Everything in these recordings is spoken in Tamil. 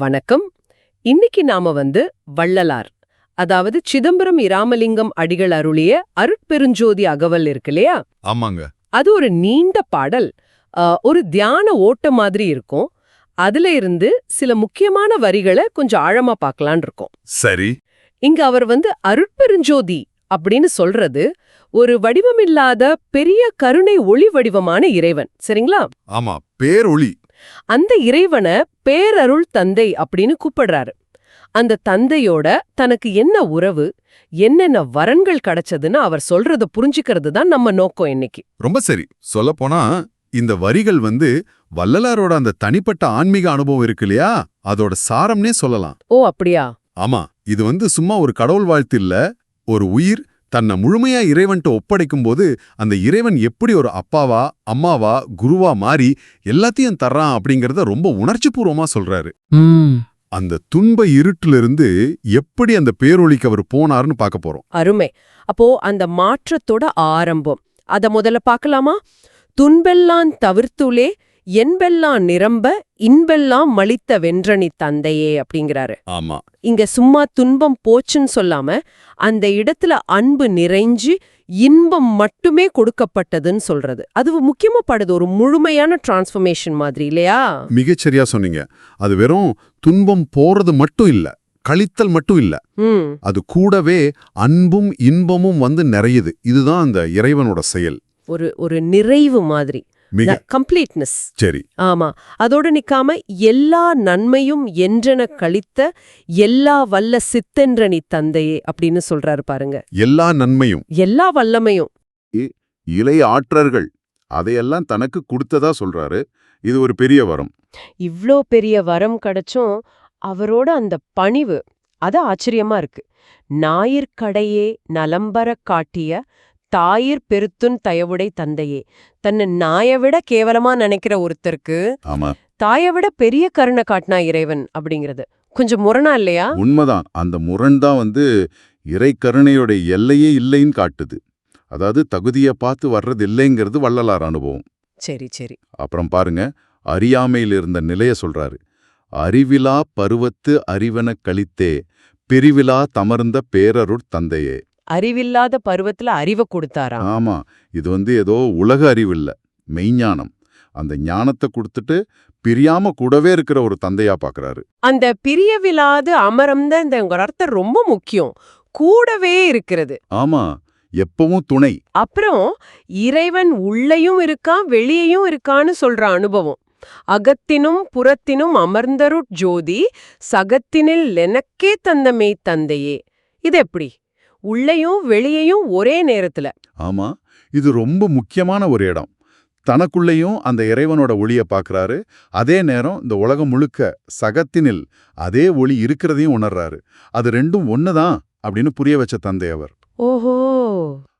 வணக்கம். இன்னைக்கு நாம வந்து வள்ளலார் அதாவது சிதம்பரம் இராமலிங்கம் அடிகள் அருளிய அருட்பெருஞ்சோதி அகவல் இருக்கு இல்லையா? ஆமாங்க. அது ஒரு நீண்ட பாடல். ஒரு தியான ஓட்ட மாதிரி இருக்கும். அதுல இருந்து சில முக்கியமான வரிகளை கொஞ்சம் ஆழமா பார்க்கலான் இருக்கோம். சரி. இங்க அவர் வந்து அருட்பெருஞ்சோதி அப்படின்னு சொல்றது ஒரு வடிவமில்லாத பெரிய கருணை ஒளி வடிவமான இறைவன். சரிங்களா? ஆமா பேரொளி. அந்த இறைவனை பேரருள் தந்தை அப்படின்னு கூப்பிடுறாரு. அந்த தந்தையோட தனக்கு என்ன உறவு என்னென்ன வரன்கள் கிடைச்சதுன்னு அவர் சொல்றத புரிஞ்சுக்கிறது தான் நம்ம நோக்கம் இன்னைக்கு. ரொம்ப சரி. சொல்லப்போனா இந்த வரிகள் வந்து வள்ளலாரோட அந்த தனிப்பட்ட ஆன்மீக அனுபவம் இருக்கு இல்லையா? அதோட சாரம்னே சொல்லலாம். ஓ அப்படியா? ஆமா. இது வந்து சும்மா ஒரு கடவுள் வாழ்த்து இல்ல ஒரு உயிர் தன்னை முழுமையா இறைவன்ட்ட ஒப்படைக்கும் போது அந்த இறைவன் எப்படி ஒரு அப்பாவா அம்மாவா குருவா மாறி எல்லாத்தையும் தர்றான் அப்படிங்கறத ரொம்ப உணர்ச்சிபூர்வமா சொல்றாரு. அந்த துன்ப இருட்டிலிருந்து எப்படி அந்த பேரொளிக்கு அவர் போனாருன்னு பார்க்க போறோம். அருமை. அப்போ அந்த மாற்றத்தோட ஆரம்பம். அத முதல்ல பார்க்கலாமா? துன்பெல்லான் தவிர்த்துலே என்பெல்லாம் நிரம்ப இன்பெல்லாம் மலித்த வென்றனி தந்தையே அப்படிங்கிறாரு. ஆமா. இங்க சும்மா துன்பம் போச்சுன்னு சொல்லாம அந்த இடத்துல அன்பு நிறைஞ்சு இன்பம் மட்டுமே கொடுக்கப்பட்டதுன்னு சொல்றது. அது முக்கியமா படுது ஒரு முழுமையான டிரான்ஸ்ஃபர்மேஷன் மாதிரி இல்லையா? மிகச்சரியா சொன்னீங்க. அது வெறும் துன்பம் போறது மட்டும் இல்ல கழித்தல் மட்டும் இல்ல. அது கூடவே அன்பும் இன்பமும் வந்து நிறையுது. இதுதான் அந்த இறைவனோட செயல். ஒரு ஒரு நிறைவு மாதிரி. கம்ப்ளீட்னஸ் சரி. ஆமா. அதோட நிக்காம எல்லா நன்மையும் என்றென கழித்த எல்லா வல்ல சித்தென்றனி தந்தையே அப்படின்னு சொல்றாரு பாருங்க. எல்லா நன்மையும். எல்லா வல்லமையும். இலை ஆற்றர்கள் அதையெல்லாம் தனக்கு கொடுத்ததா சொல்றாரு. இது ஒரு பெரிய வரம். இவ்ளோ பெரிய வரம் கிடைச்சும் அவரோட அந்த பணிவு அது ஆச்சரியமா இருக்கு. ஞாயிற்கடையே நலம்பர காட்டிய தாயிற் பெருத்துன் தயவுடை தந்தையே. தன்னை நாயை விட கேவலமா நினைக்கிற ஒருத்தருக்கு ஆமா. தாயை விட பெரிய கருணை காட்டினா இறைவன் அப்படிங்கிறது. கொஞ்சம் முரணா இல்லையா? உண்மைதான். அந்த முரண் தான் வந்து இறை கருணையோட எல்லையே இல்லைன்னு காட்டுது. அதாவது தகுதியை பார்த்து வர்றது இல்லைங்கிறது வள்ளலார் அனுபவம். சரி சரி. அப்புறம் பாருங்க. அறியாமையில் இருந்த நிலைய சொல்றாரு. அறிவிலா பருவத்து அறிவன கழித்தே பிரிவிலா தமர்ந்த பேரருட் தந்தையே. அறிவில்லாத பருவத்துல அறிவை கொடுத்தாராம். ஆமா இது வந்து ஏதோ உலக அறிவு இல்ல மெய்ஞானம். அந்த ஞானத்தை கொடுத்துட்டு பிரியாம கூடவே இருக்கிற ஒரு தந்தையா பாக்குறாரு. அந்த பிரியவில்லாத அமரம் தான் இந்த அர்த்தம் ரொம்ப முக்கியம். கூடவே இருக்கிறது. ஆமா எப்பவும் துணை. அப்புறம் இறைவன் உள்ளேயும் இருக்கான் வெளியேயும் இருக்கான்னு சொல்ற அனுபவம். அகத்தினும் புறத்தினும் அமர்ந்தருட் ஜோதி சகத்தினில் எனக்கே தந்தமே தந்தையே. இது எப்படி? உள்ளேயும் வெளியேயும் ஒரே நேரத்துல. ஆமா இது ரொம்ப முக்கியமான ஒரு இடம். தனக்குள்ளேயும் அந்த இறைவனோட ஒளிய பார்க்கறாரு. அதே நேரம் இந்த உலகம் முழுக்க சகத்தினில் அதே ஒளி இருக்கிறதையும் உணர்றாரு. அது ரெண்டும் ஒண்ணுதான் அப்படின்னு புரிய வச்ச தந்தை அவர். ஓஹோ!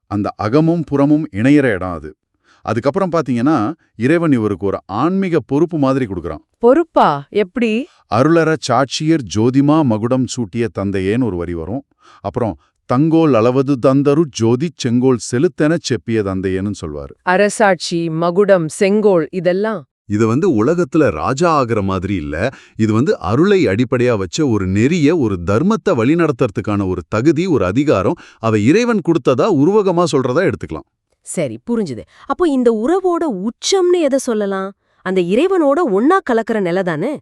அந்த அகமும் புறமும் இணையிற இடம் அது. அதுக்கப்புறம் பாத்தீங்கன்னா இறைவன் இவருக்கு ஒரு ஆன்மீக பொறுப்பு மாதிரி கொடுக்கறான். பொறுப்பா? எப்படி? அருளற சாட்சியர் ஜோதிமா மகுடம் சூட்டிய தந்தையேன்னு ஒரு வரி வரும். அப்புறம் தங்கோல் அளவது தந்தரு ஜோதி செங்கோல் செலுத்தெனச் செப்பிய தந்தையேன்னு சொல்வாரு. அரசாட்சி மகுடம் செங்கோல் இதெல்லாம். இது வந்து உலகத்துல ராஜா ஆகிற மாதிரி இல்ல. இது வந்து அருளை அடிப்படையா வச்ச ஒரு நெறிய ஒரு தர்மத்தை வழிநடத்துறதுக்கான ஒரு தகுதி ஒரு அதிகாரம். அவ இறைவன் கொடுத்ததா உருவகமா சொல்றதா எடுத்துக்கலாம். சரி புரிஞ்சுது. அப்போ இந்த உறவோட உச்சம்னு எதை சொல்லலாம்? அந்த இறைவனோட ஒன்னா கலக்கிற நிலை தானே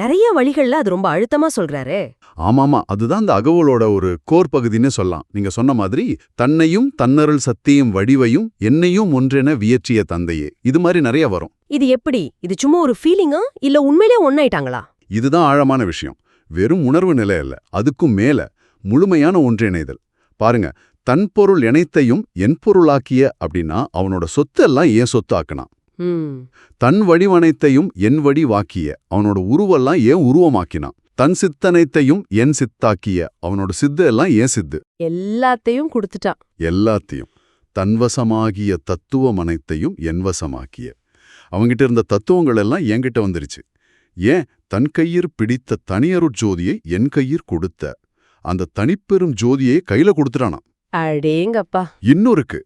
நிறைய வழிகள்ல அது ரொம்ப அழுத்தமா சொல்றாரே. ஆமாமா அதுதான் இந்த அகவலோட ஒரு கோர் பகுதின்னு சொல்லலாம். நீங்க சொன்ன மாதிரி தன்னையும் தன்னருள் சத்தியம் வடிவையும் என்னையும் ஒன்றென வியற்றிய தந்தையே. இது மாதிரி நிறைய வரும். இது எப்படி? இது சும்மா ஒரு ஃபீலிங்கா இல்ல உண்மையிலே ஒன்னாயிட்டாங்களா இதுதான் ஆழமான விஷயம். வெறும் உணர்வு நிலை அல்ல அதுக்கும் மேல முழுமையான ஒன்றிணைதல். பாருங்க தன் பொருள் இணைத்தையும் என் பொருளாக்கிய அப்படின்னா அவனோட சொத்து எல்லாம் ஏன் சொத்து ஆக்கினான். தன் வடிவனைத்தையும் என் வடிவாக்கிய அவனோட உருவெல்லாம் ஏன் உருவமாக்கினான்? தன் சித்தனைத்தையும் என் சித்தாக்கிய. அவனோட சித்து எல்லாம் ஏன் சித்து. எல்லாத்தையும் கொடுத்துட்டான். எல்லாத்தையும். தன்வசமாகிய தத்துவம் அனைத்தையும் என்வசமாக்கிய அவங்கிட்ட இருந்த தத்துவங்கள் எல்லாம் என்கிட்ட வந்துருச்சு. ஏன்? தன் கையிற் பிடித்த தனியருட் ஜோதியை என் கையிற் கொடுத்த. அந்த தனிப்பெரும் ஜோதியை கையில கொடுத்துட்டானாம். அடேங்கப்பா. இன்னொருக்கு.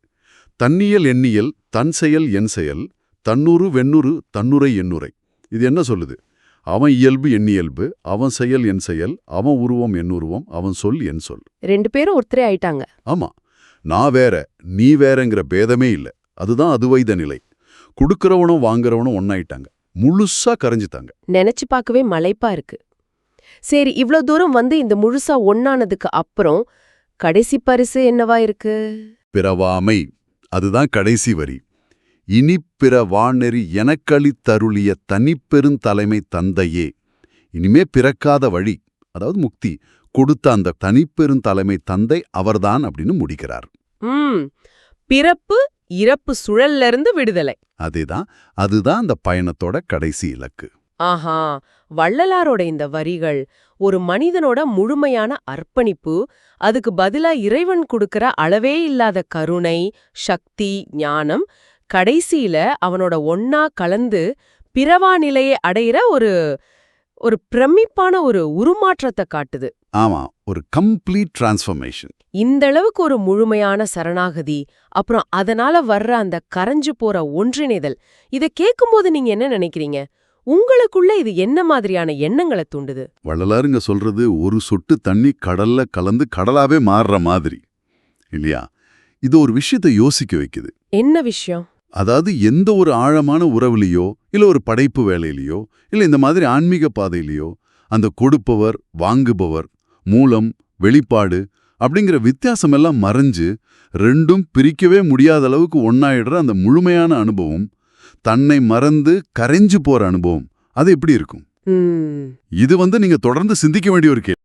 தன்னியல் எண்ணியல் தன் செயல் என் செயல். தன்னுரு வெண்ணுரு தன்னுரை எண்ணுரை இது என்ன சொல்லுது? அவன் இயல்பு என் இயல்பு அவன் செயல் என் செயல் அவன் உருவம் என் உருவம் அவன் சொல் என் சொல். ரெண்டு பேரும் ஒருத்தரே ஆயிட்டாங்க. ஆமா. நான் வேற நீ வேறங்கிற பேதமே இல்ல. அதுதான் அதுவைத நிலை. கொடுக்கறவனும் வாங்குறவனும் ஒன்னாயிட்டாங்க. முழுசா கரைஞ்சிட்டாங்க. நினைச்சு பார்க்கவே மலைப்பா இருக்கு. சரி இவ்ளோ தூரம் வந்து இந்த முழுசா ஒண்ணானதுக்கு அப்புறம் கடைசி பரிசு என்னவா இருக்கு? பிறவாமை. அதுதான் கடைசி வரி. இனி பிற வானெறி எனக்களித்தருளிய தனிப்பெருந்தலைமை தந்தையே. இனிமே பிறக்காத வழி அதாவது முக்தி கொடுத்த அந்த தனிப்பெருந்தலைமை தந்தை அவர்தான் அப்படின்னு முடிக்கிறார். பிறப்பு இறப்பு சுழல்ல இருந்து விடுதலை. அதேதான் அதுதான் அந்த பயணத்தோட கடைசி இலக்கு. ஆஹா வள்ளலாரோட இந்த வரிகள் ஒரு மனிதனோட முழுமையான அர்ப்பணிப்பு அதுக்கு பதிலா இறைவன் கொடுக்கிற அளவே இல்லாத கருணை சக்தி ஞானம் கடைசியில அவனோட ஒன்னா கலந்து பிறவா நிலையை அடையிற ஒரு ஒரு பிரமிப்பான ஒரு உருமாற்றத்தை காட்டுது. ஆமா ஒரு கம்ப்ளீட் டிரான்ஸ்ஃபர்மேஷன் இந்த அளவுக்கு ஒரு முழுமையான சரணாகதி அப்புறம் அதனால வர்ற அந்த கரைஞ்சு போற ஒன்றிணைதல் இத கேட்கும்போது நீங்க என்ன நினைக்கிறீங்க? உங்களுக்குள்ள இது என்ன மாதிரியான எண்ணங்களை தூண்டுது? வள்ளலாருங்க சொல்றது ஒரு சொட்டு தண்ணி கடல்ல கலந்து கடலாவே மாறுற மாதிரி இல்லையா? இது ஒரு விஷயத்தை யோசிக்க வைக்குது. என்ன விஷயம்? அதாவது எந்த ஒரு ஆழமான உறவுலையோ இல்ல ஒரு படைப்பு வேலையிலையோ இல்ல இந்த மாதிரி ஆன்மீக பாதையிலையோ அந்த கொடுப்பவர் வாங்குபவர் மூலம் வெளிப்பாடு அப்படிங்கிற வித்தியாசம் எல்லாம் மறைஞ்சு ரெண்டும் பிரிக்கவே முடியாத அளவுக்கு ஒன்னாயிடுற அந்த முழுமையான அனுபவம் தன்னை மறந்து கரைஞ்சு போற அனுபவம் அது எப்படி இருக்கும்? இது வந்து நீங்க தொடர்ந்து சிந்திக்க வேண்டிய ஒரு கேள்வி.